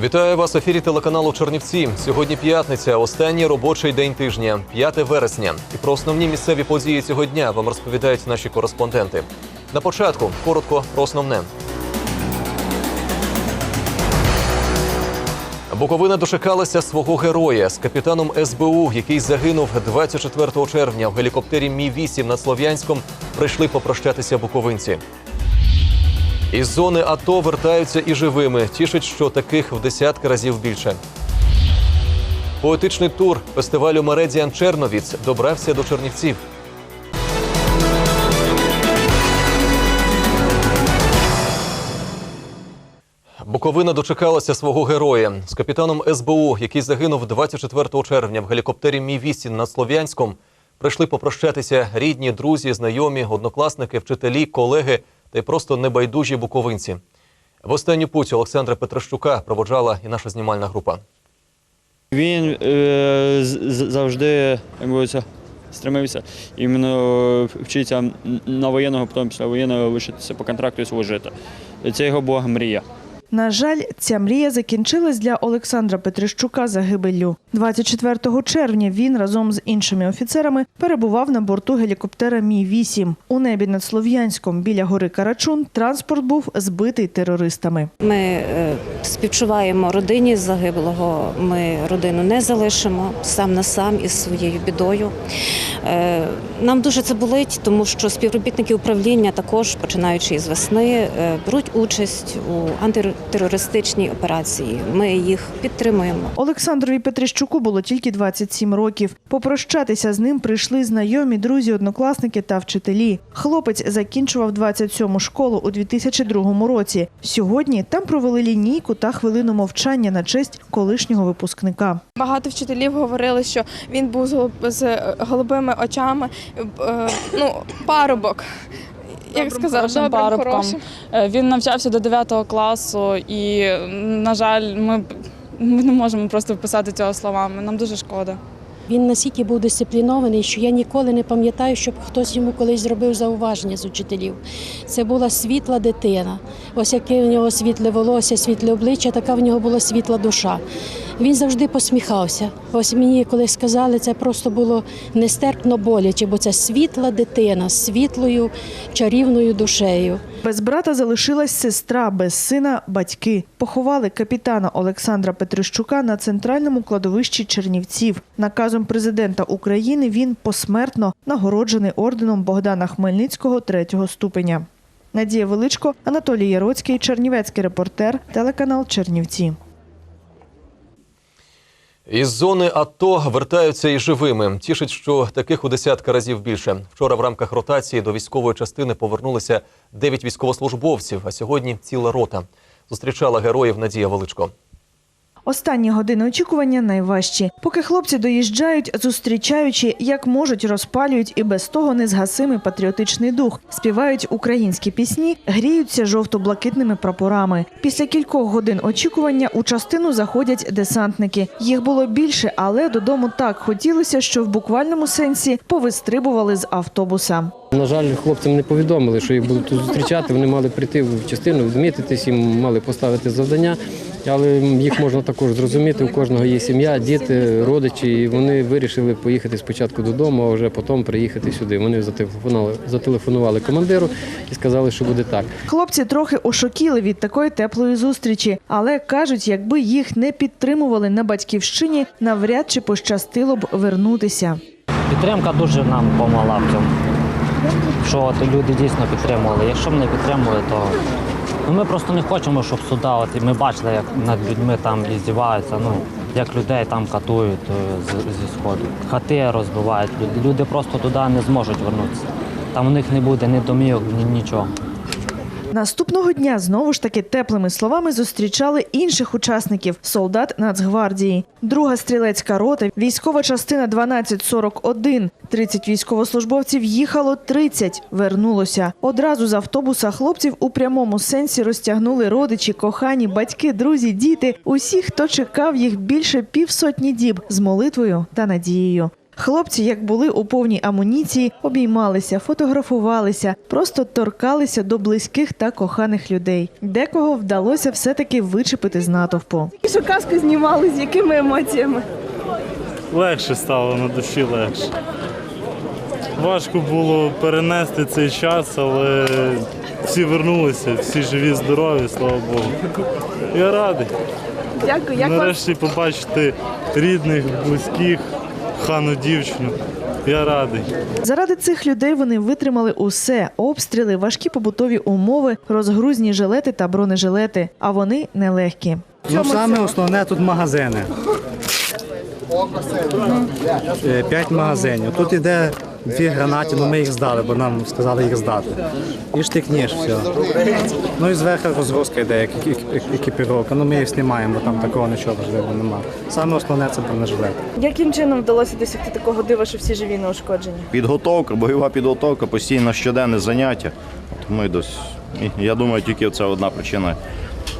Вітаю вас в ефірі телеканалу Чернівці. Сьогодні п'ятниця, останній робочий день тижня, 5 вересня. І про основні місцеві події цього дня вам розповідають наші кореспонденти. На початку коротко про основне. Буковина дочекалася свого героя з капітаном СБУ, який загинув 24 червня в гелікоптері Мі 8 над Слов'янськом. Прийшли попрощатися буковинці. Із зони АТО вертаються і живими. Тішить, що таких в десятки разів більше. Поетичний тур фестивалю Мередіан Черновіц добрався до Чернівців. Буковина дочекалася свого героя з капітаном СБУ, який загинув 24 червня в гелікоптері Мі 8 над Слов'янськом. Прийшли попрощатися рідні, друзі, знайомі, однокласники, вчителі, колеги та й просто небайдужі буковинці. В останню путь Олександра Петрощука проводжала і наша знімальна група. Він е, завжди говориться, стремився іменно вчитися на воєнного, потім після воєнного лишитися по контракту і служити. Це його була мрія. На жаль, ця мрія закінчилась для Олександра Петрищука загибеллю. 24 червня він разом з іншими офіцерами перебував на борту гелікоптера Мі 8 У небі над Слов'янськом біля гори Карачун транспорт був збитий терористами. Ми е, співчуваємо родині загиблого. Ми родину не залишимо сам на сам із своєю бідою. Е, Нам дуже це болить, тому що співробітники управління також, починаючи із весни, е, беруть участь у антитерористичній операції. Ми їх підтримуємо. Олександрові Петрищуку було тільки 27 років. Попрощатися з ним прийшли знайомі, друзі, однокласники та вчителі. Хлопець закінчував 27-му школу у 2002 році. Сьогодні там провели лінійку та хвилину мовчання на честь колишнього випускника. Багато вчителів говорили, що він був з голуб- очами, е, ну, парубок. Як Добрим, сказав, добрим, парубком. хорошим. Е, Він навчався до 9 класу, і, на жаль, ми, ми не можемо просто вписати цього словами. Нам дуже шкода. Він настільки був дисциплінований, що я ніколи не пам'ятаю, щоб хтось йому колись зробив зауваження з учителів. Це була світла дитина. Ось яке у нього світле волосся, світле обличчя, така в нього була світла душа. Він завжди посміхався. Ось мені коли сказали, це просто було нестерпно боляче, бо це світла дитина з світлою чарівною душею. Без брата залишилась сестра, без сина батьки. Поховали капітана Олександра Петрищука на центральному кладовищі Чернівців. Наказом президента України він посмертно нагороджений орденом Богдана Хмельницького третього ступеня. Надія Величко, Анатолій Яроцький, Чернівецький репортер, телеканал Чернівці. Із зони АТО вертаються і живими. Тішить, що таких у десятка разів більше. Вчора в рамках ротації до військової частини повернулися 9 військовослужбовців, а сьогодні ціла рота. Зустрічала героїв Надія Величко. Останні години очікування найважчі. Поки хлопці доїжджають, зустрічаючи, як можуть, розпалюють і без того незгасимий патріотичний дух, співають українські пісні, гріються жовто-блакитними прапорами. Після кількох годин очікування у частину заходять десантники. Їх було більше, але додому так хотілося, що в буквальному сенсі повистрибували з автобуса. На жаль, хлопцям не повідомили, що їх будуть тут зустрічати. Вони мали прийти в частину, відмітитись, їм мали поставити завдання. Але їх можна також зрозуміти. У кожного є сім'я, діти, родичі. І вони вирішили поїхати спочатку додому, а вже потім приїхати сюди. Вони зателефонували, зателефонували командиру і сказали, що буде так. Хлопці трохи ошокіли від такої теплої зустрічі, але кажуть, якби їх не підтримували на батьківщині, навряд чи пощастило б вернутися. Підтримка дуже нам допомогла в цьому. Що люди дійсно підтримували. Якщо б не підтримували, то ну, ми просто не хочемо, щоб сюди. От, і ми бачили, як над людьми там іздіваються, ну, як людей там катують е, з, зі сходу. Хати розбивають. Люди просто туди не зможуть вернутися. Там у них не буде ні домівок, ні нічого. Наступного дня знову ж таки теплими словами зустрічали інших учасників солдат Нацгвардії. Друга стрілецька рота, військова частина 1241. 30 військовослужбовців їхало, 30 вернулося. Одразу з автобуса хлопців у прямому сенсі розтягнули родичі, кохані, батьки, друзі, діти. Усі, хто чекав їх більше півсотні діб з молитвою та надією. Хлопці, як були у повній амуніції, обіймалися, фотографувалися, просто торкалися до близьких та коханих людей. Декого вдалося все-таки вичепити з натовпу. Що казку знімали, з якими емоціями? легше стало на душі легше. Важко було перенести цей час, але всі вернулися, всі живі, здорові, слава Богу. Я радий. Дякую, як Нарешті побачити рідних, близьких, хану дівчину. Я радий. Заради цих людей вони витримали усе: обстріли, важкі побутові умови, розгрузні жилети та бронежилети. А вони нелегкі. Ну, саме основне тут магазини. Е, П'ять магазинів. Тут іде дві гранати, ну ми їх здали, бо нам сказали їх здати. І штик-ніж, все. Ну і зверху розгрузка йде, як ек- ек- екіпіровка. Ну ми їх знімаємо, бо там такого нічого важливого немає. Саме основне це бронежилет. яким чином вдалося досягти такого дива, що всі живі неушкоджені? Підготовка, бойова підготовка, постійно щоденне заняття. Тому і дос... і я думаю, тільки це одна причина.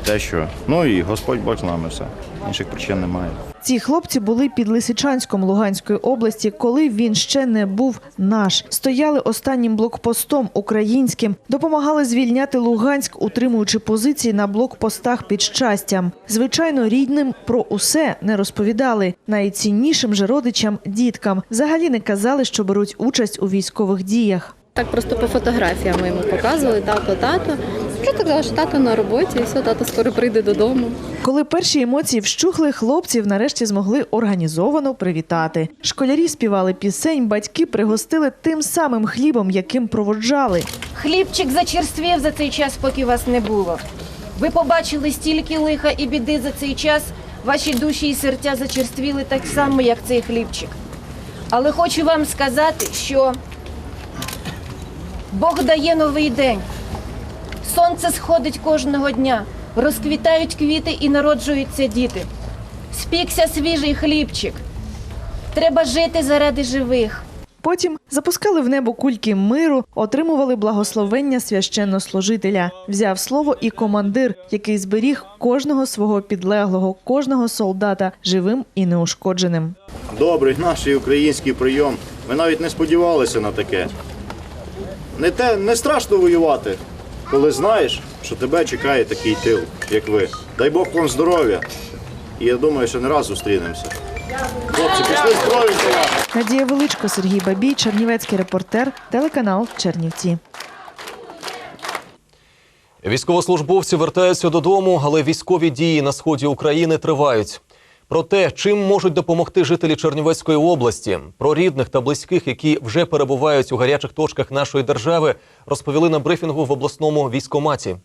Те, що ну і Господь Бог з нами все. Інших причин немає. Ці хлопці були під Лисичанськом Луганської області, коли він ще не був наш. Стояли останнім блокпостом українським, допомагали звільняти Луганськ, утримуючи позиції на блокпостах під щастям. Звичайно, рідним про усе не розповідали. Найціннішим же родичам, діткам, взагалі не казали, що беруть участь у військових діях. Так просто по фотографіям ми йому показували тато, тато. Так казала, що тато на роботі, і все, тато скоро прийде додому. Коли перші емоції вщухли, хлопців нарешті змогли організовано привітати. Школярі співали пісень, батьки пригостили тим самим хлібом, яким проводжали. Хлібчик зачерствів за цей час, поки вас не було. Ви побачили стільки лиха і біди за цей час. Ваші душі і серця зачерствіли так само, як цей хлібчик. Але хочу вам сказати, що Бог дає новий день. Сонце сходить кожного дня, розквітають квіти і народжуються діти. Спікся свіжий хлібчик. Треба жити заради живих. Потім запускали в небо кульки миру, отримували благословення священнослужителя. Взяв слово і командир, який зберіг кожного свого підлеглого, кожного солдата живим і неушкодженим. Добрий наш український прийом. Ми навіть не сподівалися на таке. Не, те, не страшно воювати, коли знаєш, що тебе чекає такий тил, як ви. Дай Бог вам здоров'я. І я думаю, що не раз зустрінемося. Хлопці, пішли здорові вас! Надія Величко, Сергій Бабій, Чернівецький репортер, телеканал Чернівці. Військовослужбовці вертаються додому, але військові дії на сході України тривають. Про те, чим можуть допомогти жителі Чернівецької області, про рідних та близьких, які вже перебувають у гарячих точках нашої держави, розповіли на брифінгу в обласному військоматі.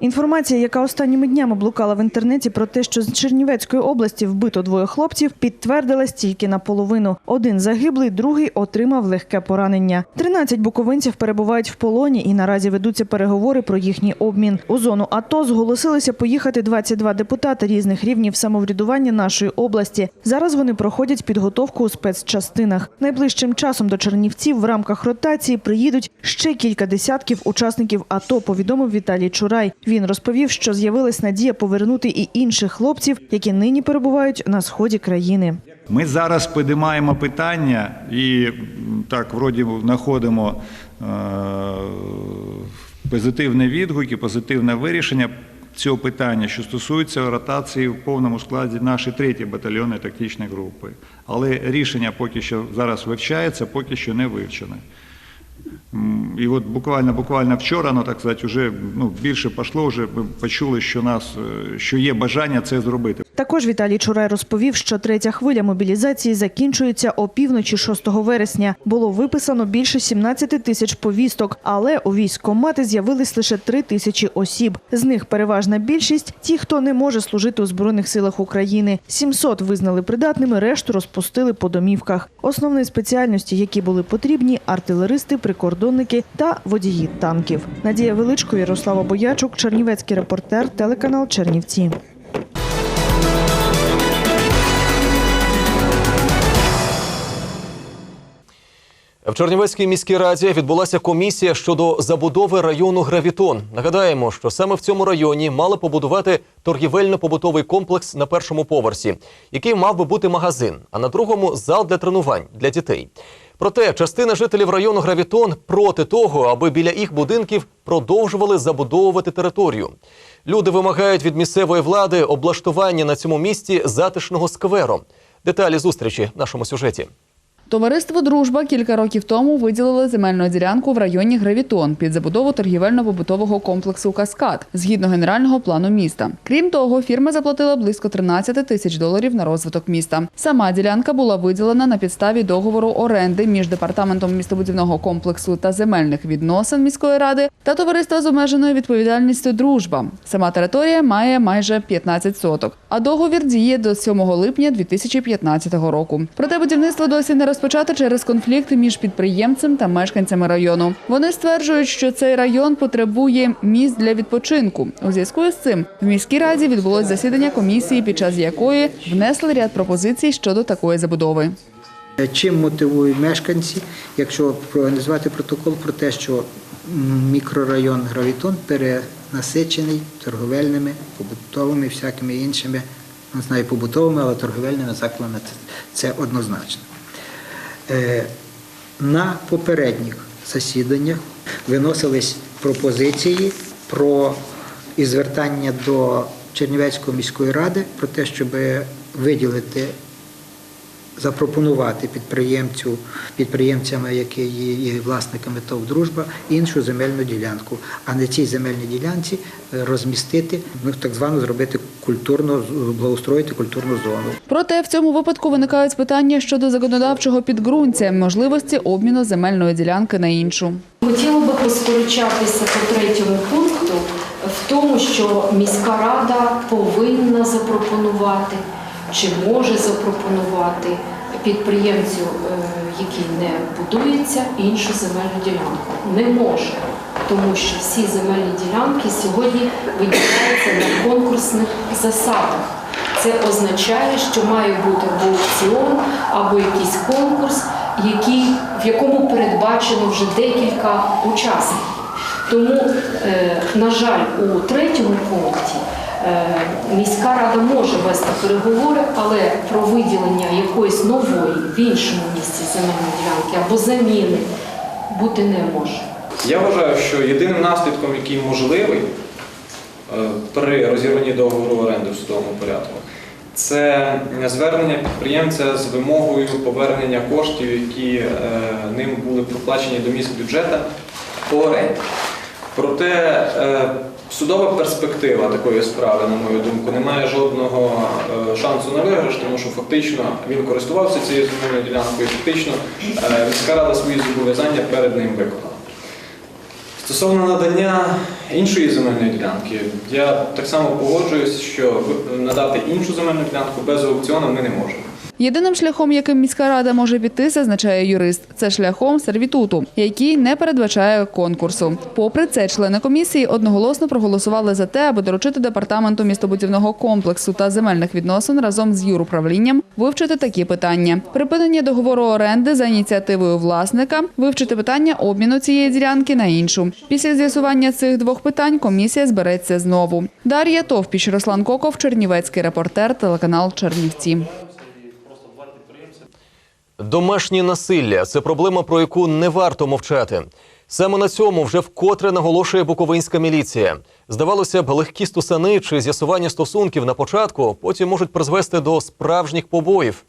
Інформація, яка останніми днями блукала в інтернеті про те, що з Чернівецької області вбито двоє хлопців, підтвердилась тільки наполовину. Один загиблий, другий отримав легке поранення. 13 буковинців перебувають в полоні і наразі ведуться переговори про їхній обмін. У зону АТО зголосилися поїхати 22 депутати різних рівнів самоврядування нашої області. Зараз вони проходять підготовку у спецчастинах. Найближчим часом до Чернівців в рамках ротації приїдуть ще кілька десятків учасників АТО. Повідомив Віталій Чурай. Він розповів, що з'явилась надія повернути і інших хлопців, які нині перебувають на сході країни. Ми зараз підіймаємо питання і так, вроді знаходимо е, позитивні відгуки, позитивне вирішення цього питання, що стосується ротації в повному складі нашої третьої батальйонної тактичної групи. Але рішення поки що зараз вивчається, поки що не вивчене. І от буквально, буквально вчора, ну так сказати, вже ну, більше пішло, вже ми почули, що нас е, що є бажання це зробити. Також Віталій Чурай розповів, що третя хвиля мобілізації закінчується опівночі 6 вересня. Було виписано більше 17 тисяч повісток, але у військкомати з'явились лише 3 тисячі осіб. З них переважна більшість – ті, хто не може служити у Збройних силах України. 700 визнали придатними, решту розпустили по домівках. Основні спеціальності, які були потрібні – артилеристи, прикордонники та водії танків. Надія Величко, Ярослава Боячук, Чернівецький репортер, телеканал Чернівці. В Чернівецькій міській раді відбулася комісія щодо забудови району Гравітон. Нагадаємо, що саме в цьому районі мали побудувати торгівельно-побутовий комплекс на першому поверсі, який мав би бути магазин, а на другому зал для тренувань для дітей. Проте частина жителів району Гравітон проти того, аби біля їх будинків продовжували забудовувати територію. Люди вимагають від місцевої влади облаштування на цьому місці затишного скверу. Деталі зустрічі в нашому сюжеті. Товариство Дружба кілька років тому виділило земельну ділянку в районі Гравітон під забудову торгівельно-побутового комплексу Каскад згідно генерального плану міста. Крім того, фірма заплатила близько 13 тисяч доларів на розвиток міста. Сама ділянка була виділена на підставі договору оренди між департаментом містобудівного комплексу та земельних відносин міської ради та товариства з обмеженою відповідальністю Дружба. Сама територія має майже 15 соток, а договір діє до 7 липня 2015 року. Проте будівництво досі не розпочато через конфлікт між підприємцем та мешканцями району. Вони стверджують, що цей район потребує місць для відпочинку. У зв'язку з цим в міській раді відбулось засідання комісії, під час якої внесли ряд пропозицій щодо такої забудови. Чим мотивують мешканці, якщо проаналізувати протокол про те, що мікрорайон Гравітон перенасичений торговельними, побутовими, всякими іншими, не знаю, побутовими, але торговельними закладами це однозначно. Е, На попередніх засіданнях виносились пропозиції про і звертання до Чернівецької міської ради про те, щоб виділити запропонувати підприємцю, підприємцями, які є, є власниками ТОВ «Дружба», іншу земельну ділянку, а на цій земельній ділянці е, розмістити, ну, так звано зробити культурно, благоустроїти культурну зону. Проте в цьому випадку виникають питання щодо законодавчого підґрунтя, можливості обміну земельної ділянки на іншу. Хотіла би посперечатися по третьому пункту в тому, що міська рада повинна запропонувати чи може запропонувати підприємцю, е, який не будується, іншу земельну ділянку. Не може, тому що всі земельні ділянки сьогодні виділяються на конкурсних засадах. Це означає, що має бути або аукціон, або якийсь конкурс, який, в якому передбачено вже декілька учасників. Тому, е, на жаль, у третьому пункті міська рада може вести переговори, але про виділення якоїсь нової в іншому місці земельної ділянки або заміни бути не може. Я вважаю, що єдиним наслідком, який можливий е, при розірванні договору оренди в судовому порядку, це звернення підприємця з вимогою повернення коштів, які е, ним були проплачені до міст бюджету по оренді. Проте е, судова перспектива такої справи, на мою думку, не має жодного е, шансу на виграш, тому що фактично він користувався цією земельною ділянкою, фактично е, міська рада свої зобов'язання перед ним виконала. Стосовно надання іншої земельної ділянки, я так само погоджуюсь, що надати іншу земельну ділянку без аукціону ми не можемо. Єдиним шляхом, яким міська рада може піти, зазначає юрист, це шляхом сервітуту, який не передбачає конкурсу. Попри це, члени комісії одноголосно проголосували за те, аби доручити департаменту містобудівного комплексу та земельних відносин разом з юруправлінням вивчити такі питання: припинення договору оренди за ініціативою власника, вивчити питання обміну цієї ділянки на іншу. Після з'ясування цих двох питань комісія збереться знову. Дар'я Товпіч, Руслан Коков, Чернівецький репортер, телеканал Чернівці. Домашнє насилля це проблема, про яку не варто мовчати. Саме на цьому вже вкотре наголошує буковинська міліція. Здавалося б, легкі стусани чи з'ясування стосунків на початку потім можуть призвести до справжніх побоїв.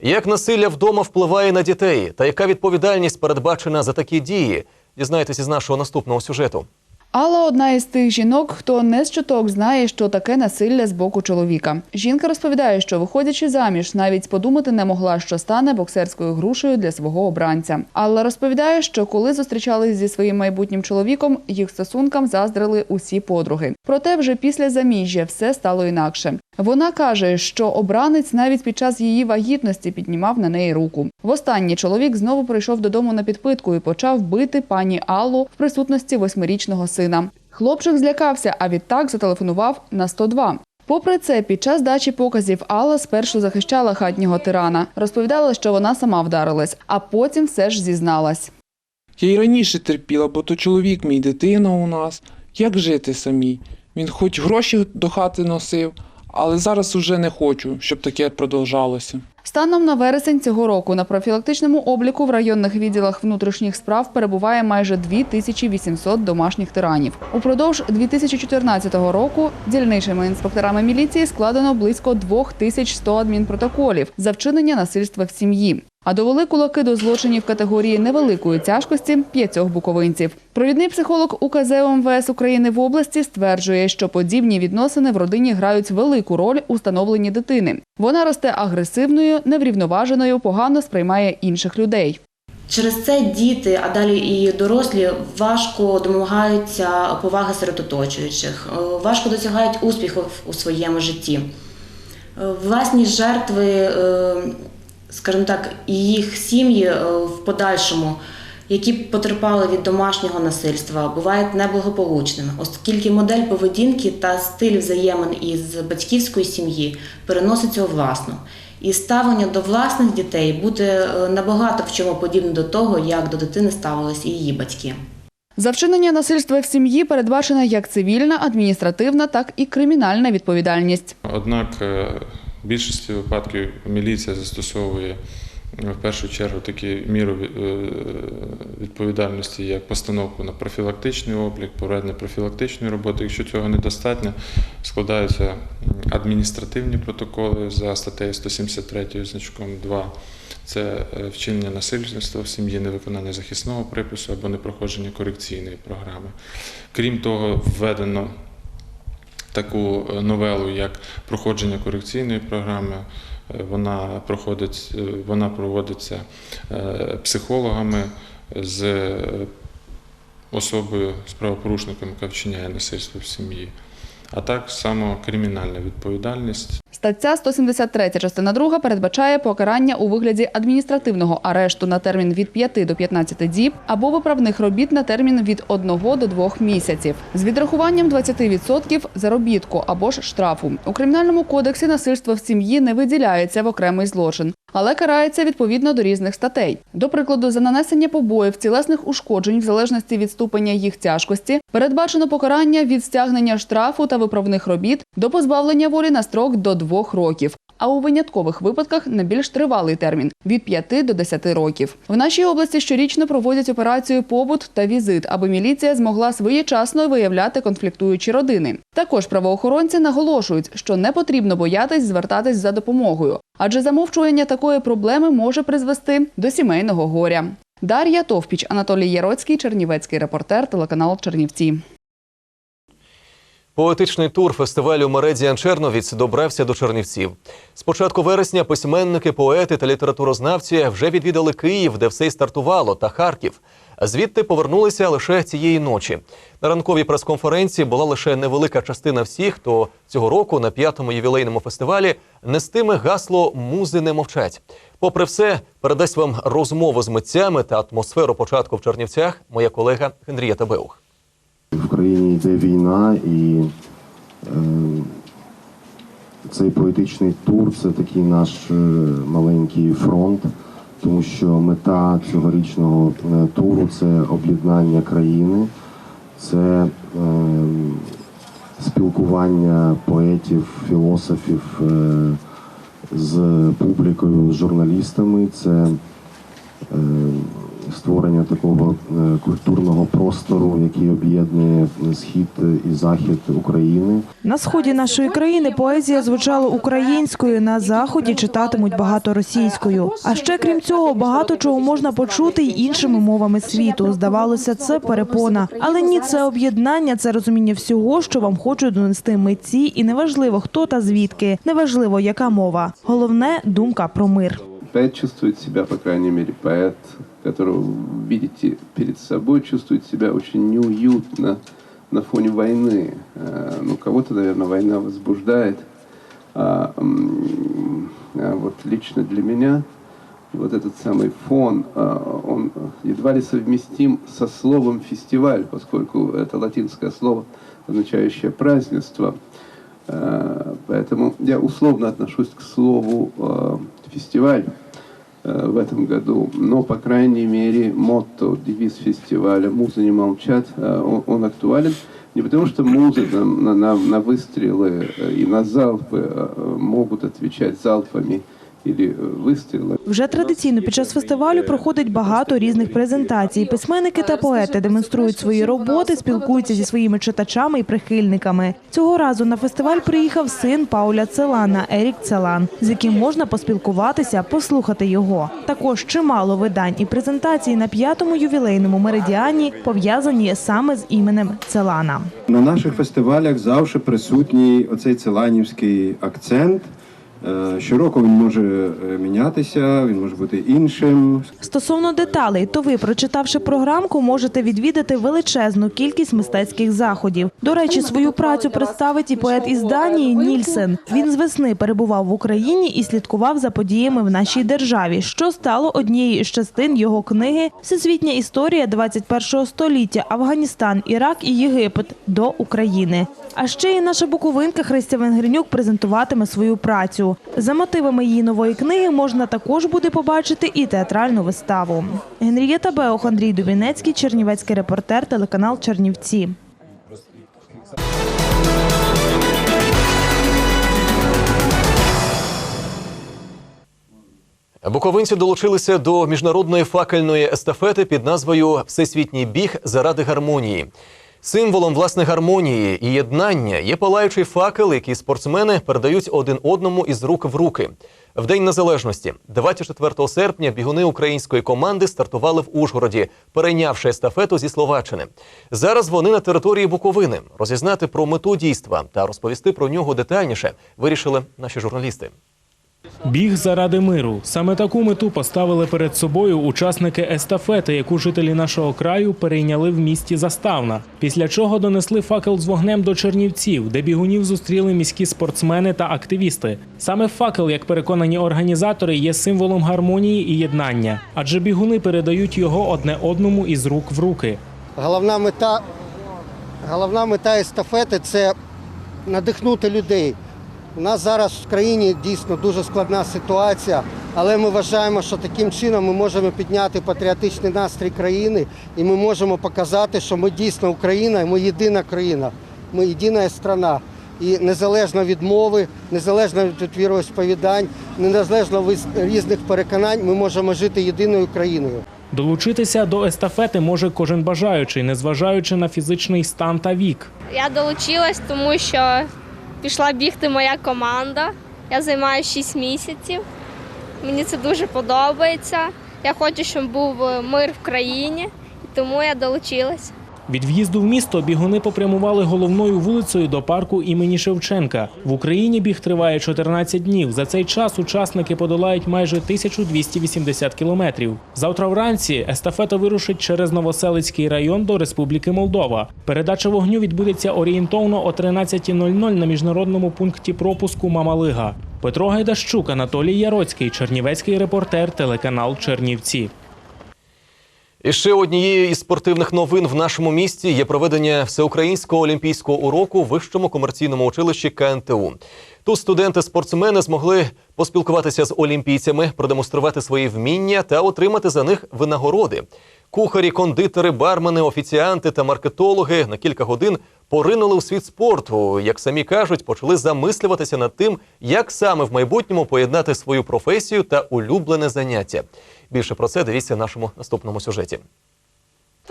Як насилля вдома впливає на дітей, та яка відповідальність передбачена за такі дії, дізнайтесь із нашого наступного сюжету. Алла одна із тих жінок, хто не з чуток знає, що таке насилля з боку чоловіка. Жінка розповідає, що виходячи заміж, навіть подумати не могла, що стане боксерською грушею для свого обранця. Алла розповідає, що коли зустрічались зі своїм майбутнім чоловіком, їх стосункам заздрили усі подруги. Проте вже після заміжжя все стало інакше. Вона каже, що обранець навіть під час її вагітності піднімав на неї руку. Востаннє чоловік знову прийшов додому на підпитку і почав бити пані Аллу в присутності восьмирічного сина. Хлопчик злякався, а відтак зателефонував на 102. Попри це, під час дачі показів Алла спершу захищала хатнього тирана. Розповідала, що вона сама вдарилась, а потім все ж зізналась. Я й раніше терпіла, бо то чоловік мій дитина у нас. Як жити самій? Він хоч гроші до хати носив, але зараз уже не хочу, щоб таке продовжалося. Станом на вересень цього року на профілактичному обліку в районних відділах внутрішніх справ перебуває майже 2800 домашніх тиранів. Упродовж 2014 року дільничими інспекторами міліції складено близько 2100 адмінпротоколів за вчинення насильства в сім'ї. А довели кулаки до злочинів категорії невеликої тяжкості п'ятьох буковинців. Провідний психолог УКЗ МВС України в області стверджує, що подібні відносини в родині грають велику роль у становленні дитини. Вона росте агресивною, неврівноваженою, погано сприймає інших людей. Через це діти, а далі і дорослі важко домагаються поваги серед оточуючих, е, важко досягають успіху у своєму житті. Е, Власні жертви, е, скажімо так, їх сім'ї е, в подальшому, які потерпали від домашнього насильства, бувають неблагополучними, оскільки модель поведінки та стиль взаємин із батьківської сім'ї переноситься у власну. І ставлення до власних дітей буде е, набагато в чому подібне до того, як до дитини ставилися її батьки. За вчинення насильства в сім'ї передбачена як цивільна, адміністративна, так і кримінальна відповідальність. Однак е, в більшості випадків міліція застосовує е, в першу чергу такі міру е, відповідальності, як постановку на профілактичний облік, проведення профілактичної роботи. Якщо цього недостатньо, складаються адміністративні протоколи за статтею 173 значком 2. Це е, вчинення насильства в сім'ї, невиконання захисного припису або непроходження корекційної програми. Крім того, введено таку е, новелу, як проходження корекційної програми. Е, Вона проходить, е, вона проводиться психологами з особою з правопорушником, яка вчиняє насильство в сім'ї. А так само кримінальна відповідальність Стаття 173 частина 2 передбачає покарання у вигляді адміністративного арешту на термін від 5 до 15 діб або виправних робіт на термін від 1 до 2 місяців з відрахуванням 20% заробітку або ж штрафу. У кримінальному кодексі насильство в сім'ї не виділяється в окремий злочин, але карається відповідно до різних статей. До прикладу, за нанесення побоїв, тілесних ушкоджень в залежності від ступеня їх тяжкості передбачено покарання від стягнення штрафу та виправних робіт до позбавлення волі на строк до двох років. А у виняткових випадках на більш тривалий термін від 5 до 10 років. В нашій області щорічно проводять операцію побут та візит, аби міліція змогла своєчасно виявляти конфліктуючі родини. Також правоохоронці наголошують, що не потрібно боятись звертатись за допомогою, адже замовчування такої проблеми може призвести до сімейного горя. Дар'я Товпіч, Анатолій Яроцький, Чернівецький репортер, телеканал Чернівці. Поетичний тур фестивалю Мередіан Черновіць добрався до Чернівців. З початку вересня письменники, поети та літературознавці вже відвідали Київ, де все й стартувало, та Харків. Звідти повернулися лише цієї ночі. На ранковій прес-конференції була лише невелика частина всіх, хто цього року на п'ятому ювілейному фестивалі нестиме гасло Музи не мовчать. Попри все, передасть вам розмову з митцями та атмосферу початку в Чернівцях моя колега Генрієта Беух. В країні йде війна, і е, цей поетичний тур це такий наш е, маленький фронт, тому що мета цьогорічного е, туру це об'єднання країни, це е, спілкування поетів, філософів е, з публікою, з журналістами. Це е, створення такого е, культурного простору, який об'єднує схід і захід України. На сході нашої країни поезія звучала українською, на заході читатимуть багато російською. А ще крім цього, багато чого можна почути й іншими мовами світу. Здавалося, це перепона. Але ні, це об'єднання, це розуміння всього, що вам хочуть донести митці, і неважливо хто та звідки, неважливо яка мова. Головне думка про мир. Поэт чувствует себя, по крайней мере, поэт, которого видите перед собой, чувствует себя очень неуютно на фоне войны. Э, Ну, кого-то, наверное, война возбуждает. А, а вот лично для меня вот этот самый фон, а, он едва ли совместим со словом «фестиваль», поскольку это латинское слово, означающее празднество. Э, Поэтому я условно отношусь к слову э, фестиваль э, в этом году, но, по крайней мере, мотто, девиз фестиваля «Музы не молчат», э, он, он актуален. Не потому, что музы на, на- на, выстрелы э, и на залпы э, могут отвечать залпами. Вже традиційно під час фестивалю проходить багато різних презентацій. Письменники та поети демонструють свої роботи, спілкуються зі своїми читачами і прихильниками. Цього разу на фестиваль приїхав син Пауля Целана Ерік Целан, з яким можна поспілкуватися, послухати його. Також чимало видань і презентацій на п'ятому ювілейному меридіані пов'язані саме з іменем Целана. На наших фестивалях завжди присутній оцей целанівський акцент. Е, Щороку він може е, мінятися, він може бути іншим. Стосовно деталей, то ви, прочитавши програмку, можете відвідати величезну кількість мистецьких заходів. До речі, свою працю представить і поет із Данії Нільсен. Він з весни перебував в Україні і слідкував за подіями в нашій державі, що стало однією із частин його книги Всесвітня історія 21 століття Афганістан, Ірак і Єгипет до України. А ще і наша буковинка Христя Венгренюк презентуватиме свою працю. За мотивами її нової книги можна також буде побачити і театральну виставу. Генрієта Беох, Андрій Дубінецький, Чернівецький репортер, телеканал Чернівці. Буковинці долучилися до міжнародної факельної естафети під назвою Всесвітній біг заради гармонії. Символом власне гармонії і єднання є палаючий факел, який спортсмени передають один одному із рук в руки. В День Незалежності, 24 серпня, бігуни української команди стартували в Ужгороді, перейнявши естафету зі Словаччини. Зараз вони на території Буковини. Розізнати про мету дійства та розповісти про нього детальніше вирішили наші журналісти. Біг заради миру. Саме таку мету поставили перед собою учасники естафети, яку жителі нашого краю перейняли в місті Заставна. Після чого донесли факел з вогнем до Чернівців, де бігунів зустріли міські спортсмени та активісти. Саме факел, як переконані організатори, є символом гармонії і єднання, адже бігуни передають його одне одному із рук в руки. Головна мета, головна мета естафети це надихнути людей. У нас зараз в країні дійсно дуже складна ситуація, але ми вважаємо, що таким чином ми можемо підняти патріотичний настрій країни і ми можемо показати, що ми дійсно Україна, і ми єдина країна, ми єдина страна. І незалежно від мови, незалежно від віросповідань, незалежно від різних переконань, ми можемо жити єдиною країною. Долучитися до естафети може кожен бажаючий, незважаючи на фізичний стан та вік. Я долучилась, тому що пішла бігти моя команда. Я займаю 6 місяців. Мені це дуже подобається. Я хочу, щоб був е, мир в країні, тому я долучилась. Від в'їзду в місто бігуни попрямували головною вулицею до парку імені Шевченка. В Україні біг триває 14 днів. За цей час учасники подолають майже 1280 кілометрів. Завтра вранці естафета вирушить через Новоселицький район до Республіки Молдова. Передача вогню відбудеться орієнтовно о 13.00 на міжнародному пункті пропуску Мамалига. Петро Гайдащук, Анатолій Яроцький, Чернівецький репортер, телеканал Чернівці. І ще однією із спортивних новин в нашому місті є проведення всеукраїнського олімпійського уроку в вищому комерційному училищі КНТУ. Тут студенти-спортсмени змогли поспілкуватися з олімпійцями, продемонструвати свої вміння та отримати за них винагороди. Кухарі, кондитери, бармени, офіціанти та маркетологи на кілька годин поринули у світ спорту. Як самі кажуть, почали замислюватися над тим, як саме в майбутньому поєднати свою професію та улюблене заняття. Більше про це дивіться в нашому наступному сюжеті.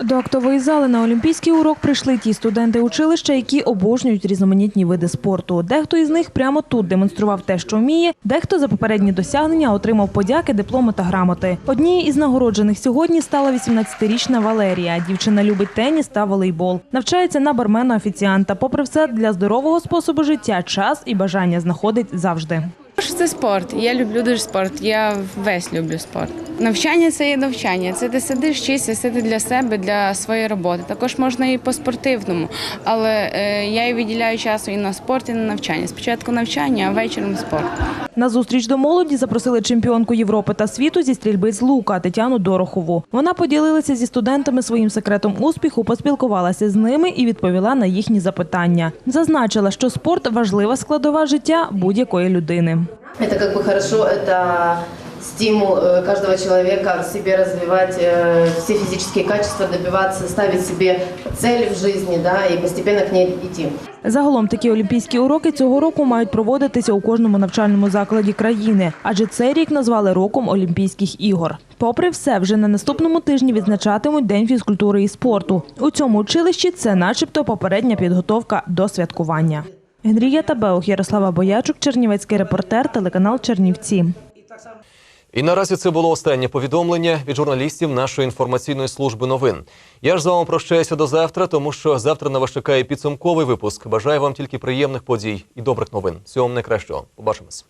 До актової зали на олімпійський урок прийшли ті студенти училища, які обожнюють різноманітні види спорту. Дехто із них прямо тут демонстрував те, що вміє, дехто за попередні досягнення отримав подяки, дипломи та грамоти. Однією із нагороджених сьогодні стала 18-річна Валерія. Дівчина любить теніс та волейбол. Навчається на бармена офіціанта. Попри все, для здорового способу життя час і бажання знаходить завжди. Це спорт. Я люблю дуже спорт. Я весь люблю спорт. Навчання це є навчання. Це ти сидиш, вчишся, сидиш для себе, для своєї роботи. Також можна і по спортивному, але е, я і виділяю часу і на спорт, і на навчання. Спочатку навчання, а вечором спорт. На зустріч до молоді запросили чемпіонку Європи та світу зі стрільби з лука Тетяну Дорохову. Вона поділилася зі студентами своїм секретом успіху, поспілкувалася з ними і відповіла на їхні запитання. Зазначила, що спорт важлива складова життя будь-якої людини. Это как бы хорошо, это стимул э, каждого человека в себе развивать э, все физические качества, добиваться, ставить себе цель в жизни, да, и постепенно к ней идти. Загалом такі олімпійські уроки цього року мають проводитися у кожному навчальному закладі країни, адже цей рік назвали роком Олімпійських ігор. Попри все, вже на наступному тижні відзначатимуть День фізкультури і спорту. У цьому училищі це, начебто, попередня підготовка до святкування. Генрієта Беух, Ярослава Боячук, Чернівецький репортер, телеканал Чернівці. І наразі це було останнє повідомлення від журналістів нашої інформаційної служби новин. Я ж з вами прощаюся до завтра, тому що завтра на вас чекає підсумковий випуск. Бажаю вам тільки приємних подій і добрих новин. Всього вам найкращого. Побачимось.